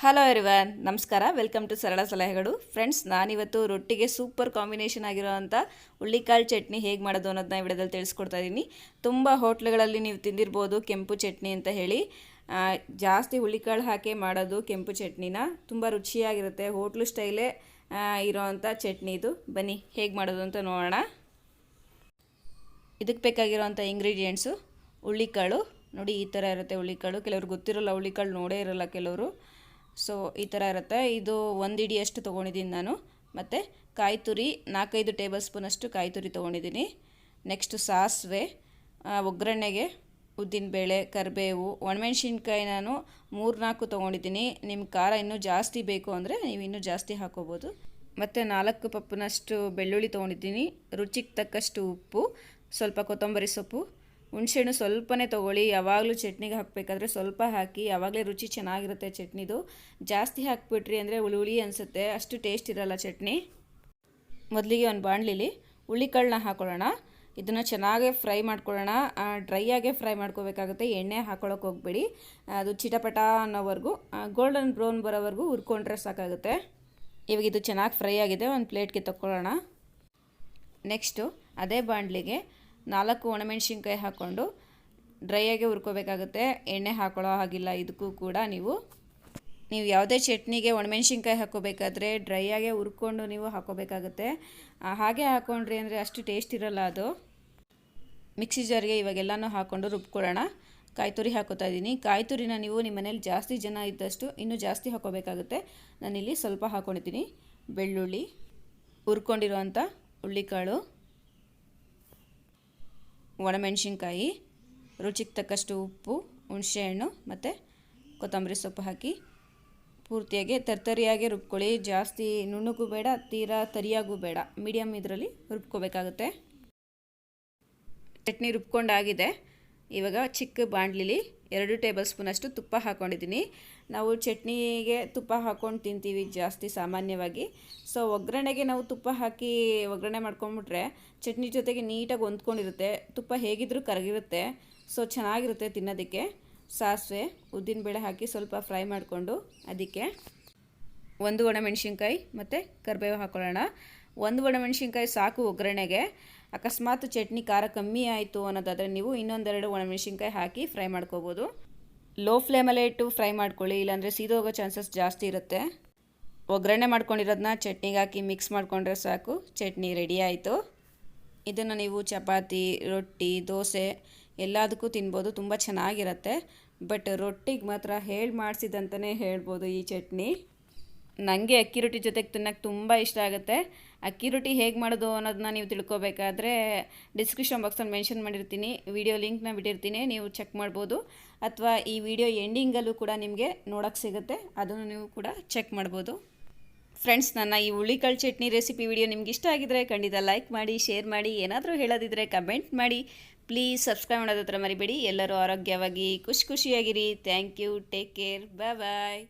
Hello everyone ನಮಸ್ಕಾರ. Welcome to Sarala Salahegalu. Friends ನಾನಿವತ್ತು ರೊಟ್ಟಿಗೆ ಸೂಪರ್ ಕಾಂಬಿನೇಷನ್ ಆಗಿರೋವಂಥ ಹುಳ್ಳಿಕಾಳು ಚಟ್ನಿ ಹೇಗೆ ಮಾಡೋದು ಅನ್ನೋದನ್ನ ಈ ವಿಡಿಯೋದಲ್ಲಿ ತಿಳಿಸ್ಕೊಡ್ತಾ ಇದ್ದೀನಿ ತುಂಬ ಹೋಟ್ಲುಗಳಲ್ಲಿ ನೀವು ತಿಂದಿರ್ಬೋದು ಕೆಂಪು ಚಟ್ನಿ ಅಂತ ಹೇಳಿ. ಜಾಸ್ತಿ ಹುಳ್ಳಿಕಾಳು ಹಾಕಿ ಮಾಡೋದು ಕೆಂಪು ಚಟ್ನಿನ. ತುಂಬ ರುಚಿಯಾಗಿರುತ್ತೆ. ಹೋಟ್ಲು ಸ್ಟೈಲೇ ಇರೋವಂಥ ಚಟ್ನಿ ಇದು. ಬನ್ನಿ, ಹೇಗೆ ಮಾಡೋದು ಅಂತ ನೋಡೋಣ. ಇದಕ್ಕೆ ಬೇಕಾಗಿರೋವಂಥ ಇಂಗ್ರೀಡಿಯೆಂಟ್ಸು ಹುಳ್ಳಿಕಾಳು ನೋಡಿ, ಈ ಥರ ಇರುತ್ತೆ ಹುಳ್ಳಿಕಾಳು ಕೆಲವ್ರಿಗೆ ಗೊತ್ತಿರೋಲ್ಲ ಹುಳ್ಳಿಕಾಳು ನೋಡೇ ಇರೋಲ್ಲ ಕೆಲವರು. ಸೊ, ಈ ಥರ ಇರುತ್ತೆ. ಇದು ಒಂದು ಇಡಿಯಷ್ಟು ತೊಗೊಂಡಿದ್ದೀನಿ ನಾನು. ಮತ್ತು ಕಾಯಿ ತುರಿ, ನಾಲ್ಕೈದು ಟೇಬಲ್ ಸ್ಪೂನಷ್ಟು ಕಾಯಿ ತುರಿ ತೊಗೊಂಡಿದ್ದೀನಿ. ನೆಕ್ಸ್ಟು ಸಾಸಿವೆ ಒಗ್ಗರಣೆಗೆ ಉದ್ದಿನಬೇಳೆ, ಕರಿಬೇವು, ಒಣಮೆಣ್ಸಿನ್ಕಾಯಿ ನಾನು ಮೂರು ನಾಲ್ಕು ತೊಗೊಂಡಿದ್ದೀನಿ. ನಿಮ್ಮ ಖಾರ ಇನ್ನೂ ಜಾಸ್ತಿ ಬೇಕು ಅಂದರೆ ನೀವು ಇನ್ನೂ ಜಾಸ್ತಿ ಹಾಕೋಬೋದು. ಮತ್ತು ನಾಲ್ಕು ಪಪ್ಪನಷ್ಟು ಬೆಳ್ಳುಳ್ಳಿ ತೊಗೊಂಡಿದ್ದೀನಿ. ರುಚಿಗೆ ತಕ್ಕಷ್ಟು ಉಪ್ಪು, ಸ್ವಲ್ಪ ಕೊತ್ತಂಬರಿ ಸೊಪ್ಪು ಹುಣಸೆಹಣ್ಣು ಸ್ವಲ್ಪನೇ ತೊಗೊಳ್ಳಿ, ಯಾವಾಗಲೂ ಚಟ್ನಿಗೆ ಹಾಕಬೇಕಾದ್ರೆ ಸ್ವಲ್ಪ ಹಾಕಿ, ಯಾವಾಗಲೇ ರುಚಿ ಚೆನ್ನಾಗಿರುತ್ತೆ ಚಟ್ನಿದು. ಜಾಸ್ತಿ ಹಾಕ್ಬಿಟ್ರಿ ಅಂದರೆ ಹುಳಿ ಹುಳಿ ಅನಿಸುತ್ತೆ. ಅಷ್ಟು ಟೇಸ್ಟ್ ಇರಲ್ಲ ಚಟ್ನಿ. ಮೊದಲಿಗೆ ಒಂದು ಬಾಣಲಿಲಿ ಹುಳಿಕಾಳನ್ನ ಹಾಕೊಳ್ಳೋಣ. ಇದನ್ನು ಚೆನ್ನಾಗೇ ಫ್ರೈ ಮಾಡ್ಕೊಳ್ಳೋಣ. ಡ್ರೈ ಆಗೇ ಫ್ರೈ ಮಾಡ್ಕೋಬೇಕಾಗುತ್ತೆ. ಎಣ್ಣೆ ಹಾಕೊಳ್ಳೋಕೆ ಹೋಗ್ಬೇಡಿ. ಅದು ಚಿಟಪಟ ಅನ್ನೋವರೆಗೂ ಗೋಲ್ಡನ್ ಬ್ರೌನ್ ಬರೋವರೆಗೂ ಹುರ್ಕೊಂಡ್ರೆ ಸಾಕಾಗುತ್ತೆ. ಇವಾಗ ಇದು ಚೆನ್ನಾಗಿ ಫ್ರೈ ಆಗಿದೆ. ಒಂದು ಪ್ಲೇಟ್ಗೆ ತಕ್ಕೊಳ್ಳೋಣ. ನೆಕ್ಸ್ಟು ಅದೇ ಬಾಣಲಿಗೆ ನಾಲ್ಕು ಒಣಮೆಣಸಿನ್ಕಾಯಿ ಹಾಕ್ಕೊಂಡು ಡ್ರೈಯಾಗೆ ಹುರ್ಕೋಬೇಕಾಗುತ್ತೆ. ಎಣ್ಣೆ ಹಾಕೊಳ್ಳೋ ಹಾಗಿಲ್ಲ, ಇದಕ್ಕೂ ಕೂಡ ನೀವು ನೀವು ಯಾವುದೇ ಚಟ್ನಿಗೆ ಒಣಮೆಣ್ಸಿನ್ಕಾಯಿ ಹಾಕೋಬೇಕಾದ್ರೆ ಡ್ರೈಯಾಗೆ ಹುರ್ಕೊಂಡು ನೀವು ಹಾಕೋಬೇಕಾಗುತ್ತೆ ಹಾಗೆ ಹಾಕ್ಕೊಂಡ್ರಿ ಅಂದರೆ ಅಷ್ಟು ಟೇಸ್ಟ್ ಇರೋಲ್ಲ ಅದು. ಮಿಕ್ಸಿ ಜಾರಿಗೆ ಇವಾಗೆಲ್ಲನೂ ಹಾಕ್ಕೊಂಡು ರುಬ್ಕೊಳ್ಳೋಣ. ಕಾಯಿ ತುರಿ ಹಾಕೋತಾ ಇದ್ದೀನಿ. ಕಾಯಿ ತುರಿನ ನೀವು ನಿಮ್ಮ ಮನೇಲಿ ಜಾಸ್ತಿ ಜನ ಇದ್ದಷ್ಟು ಇನ್ನೂ ಜಾಸ್ತಿ ಹಾಕೋಬೇಕಾಗುತ್ತೆ ನಾನಿಲ್ಲಿ ಸ್ವಲ್ಪ ಹಾಕ್ಕೊಂಡಿದ್ದೀನಿ ಬೆಳ್ಳುಳ್ಳಿ, ಹುರ್ಕೊಂಡಿರುವಂಥ ಹುಳ್ಳಿಕಾಳು ಒಣಮೆಣಸಿನ್ಕಾಯಿ, ರುಚಿಗೆ ತಕ್ಕಷ್ಟು ಉಪ್ಪು ಹುಣಸೆಹಣ್ಣು ಮತ್ತು ಕೊತ್ತಂಬರಿ ಸೊಪ್ಪು ಹಾಕಿ ಪೂರ್ತಿಯಾಗಿ ತರ್ತರಿಯಾಗಿ ರುಬ್ಕೊಳ್ಳಿ. ಜಾಸ್ತಿ ನುಣ್ಣಗೂ ಬೇಡ, ತೀರಾ ತರಿಯಾಗೂ ಬೇಡ. ಮೀಡಿಯಮ್ ಇದರಲ್ಲಿ ರುಬ್ಕೋಬೇಕಾಗುತ್ತೆ. ಚಟ್ನಿ ರುಬ್ಕೊಂಡಾಗಿದೆ. ಇವಾಗ ಚಿಕ್ಕ ಬಾಣಲಿಲಿ ಎರಡು ಟೇಬಲ್ ಸ್ಪೂನಷ್ಟು ತುಪ್ಪ ಹಾಕ್ಕೊಂಡಿದ್ದೀನಿ ನಾವು ಚಟ್ನಿಗೆ ತುಪ್ಪ ಹಾಕ್ಕೊಂಡು ತಿಂತೀವಿ ಜಾಸ್ತಿ ಸಾಮಾನ್ಯವಾಗಿ. ಸೊ ಒಗ್ಗರಣೆಗೆ ನಾವು ತುಪ್ಪ ಹಾಕಿ ಒಗ್ಗರಣೆ ಮಾಡ್ಕೊಂಬಿಟ್ರೆ ಚಟ್ನಿ ಜೊತೆಗೆ ನೀಟಾಗಿ ಹೊಂದ್ಕೊಂಡಿರುತ್ತೆ. ತುಪ್ಪ ಹೇಗಿದ್ರೂ ಕರಗಿರುತ್ತೆ. ಸೊ ಚೆನ್ನಾಗಿರುತ್ತೆ ತಿನ್ನೋದಕ್ಕೆ. ಸಾಸಿವೆ ಉದ್ದಿನಬೇಳೆ ಹಾಕಿ ಸ್ವಲ್ಪ ಫ್ರೈ ಮಾಡಿಕೊಂಡು ಅದಕ್ಕೆ ಒಂದು ಒಣಮೆಣ್ಸಿನ್ಕಾಯಿ ಮತ್ತು ಕರಿಬೇವು ಹಾಕ್ಕೊಳ್ಳೋಣ ಒಂದು ಒಣಮೆಣ್ಸಿನ್ಕಾಯಿ ಸಾಕು ಒಗ್ಗರಣೆಗೆ. ಅಕಸ್ಮಾತ್ ಚಟ್ನಿ ಖಾರ ಕಮ್ಮಿ ಆಯಿತು ಅನ್ನೋದಾದರೆ ನೀವು ಇನ್ನೊಂದೆರಡು ಒಣಮೆಣಸಿನ್ಕಾಯಿ ಹಾಕಿ ಫ್ರೈ ಮಾಡ್ಕೋಬೋದು. ಲೋ ಫ್ಲೇಮಲ್ಲೇ ಇಟ್ಟು ಫ್ರೈ ಮಾಡ್ಕೊಳ್ಳಿ, ಇಲ್ಲಾಂದರೆ ಸೀದೋಗೋ ಚಾನ್ಸಸ್ ಜಾಸ್ತಿ ಇರುತ್ತೆ. ಒಗ್ಗರಣೆ ಮಾಡ್ಕೊಂಡಿರೋದನ್ನ ಚಟ್ನಿಗೆ ಹಾಕಿ ಮಿಕ್ಸ್ ಮಾಡಿಕೊಂಡ್ರೆ ಸಾಕು. ಚಟ್ನಿ ರೆಡಿ ಆಯಿತು. ಇದನ್ನು ನೀವು ಚಪಾತಿ, ರೊಟ್ಟಿ, ದೋಸೆ ಎಲ್ಲದಕ್ಕೂ ತಿನ್ಬೋದು, ತುಂಬ ಚೆನ್ನಾಗಿರುತ್ತೆ. ಬಟ್ ರೊಟ್ಟಿಗೆ ಮಾತ್ರ ಹೇಳಿ ಮಾಡಿಸಿದಂತಲೇ ಹೇಳ್ಬೋದು ಈ ಚಟ್ನಿ. ನನಗೆ ಅಕ್ಕಿ ರೊಟ್ಟಿ ಜೊತೆಗೆ ತಿನ್ನೋಕ್ಕೆ ತುಂಬ ಇಷ್ಟ ಆಗುತ್ತೆ. ಅಕ್ಕಿ ರೊಟ್ಟಿ ಹೇಗೆ ಮಾಡೋದು ಅನ್ನೋದನ್ನ ನೀವು ತಿಳ್ಕೊಬೇಕಾದ್ರೆ ಡಿಸ್ಕ್ರಿಪ್ಷನ್ ಬಾಕ್ಸಲ್ಲಿ ಮೆನ್ಷನ್ ಮಾಡಿರ್ತೀನಿ. ವಿಡಿಯೋ ಲಿಂಕ್ನ ಬಿಟ್ಟಿರ್ತೀನಿ, ನೀವು ಚೆಕ್ ಮಾಡ್ಬೋದು. ಅಥವಾ ಈ ವಿಡಿಯೋ ಎಂಡಿಂಗಲ್ಲೂ ಕೂಡ ನಿಮಗೆ ನೋಡೋಕ್ಕೆ ಸಿಗುತ್ತೆ, ಅದನ್ನು ನೀವು ಕೂಡ ಚೆಕ್ ಮಾಡ್ಬೋದು. ಫ್ರೆಂಡ್ಸ್ ನನ್ನ ಈ ಹುಳಿಕಾಳು ಚಟ್ನಿ ರೆಸಿಪಿ ವಿಡಿಯೋ ನಿಮ್ಗೆ ಇಷ್ಟ ಆಗಿದ್ರೆ ಖಂಡಿತ ಲೈಕ್ ಮಾಡಿ ಶೇರ್ ಮಾಡಿ, ಏನಾದರೂ ಹೇಳೋದಿದ್ರೆ ಕಮೆಂಟ್ ಮಾಡಿ. ಪ್ಲೀಸ್ ಸಬ್ಸ್ಕ್ರೈಬ್ ಮಾಡೋದ್ರ ಮರಿಬೇಡಿ. ಎಲ್ಲರೂ ಆರೋಗ್ಯವಾಗಿ, ಖುಷಿ ಖುಷಿಯಾಗಿರಿ. Thank you take care bye bye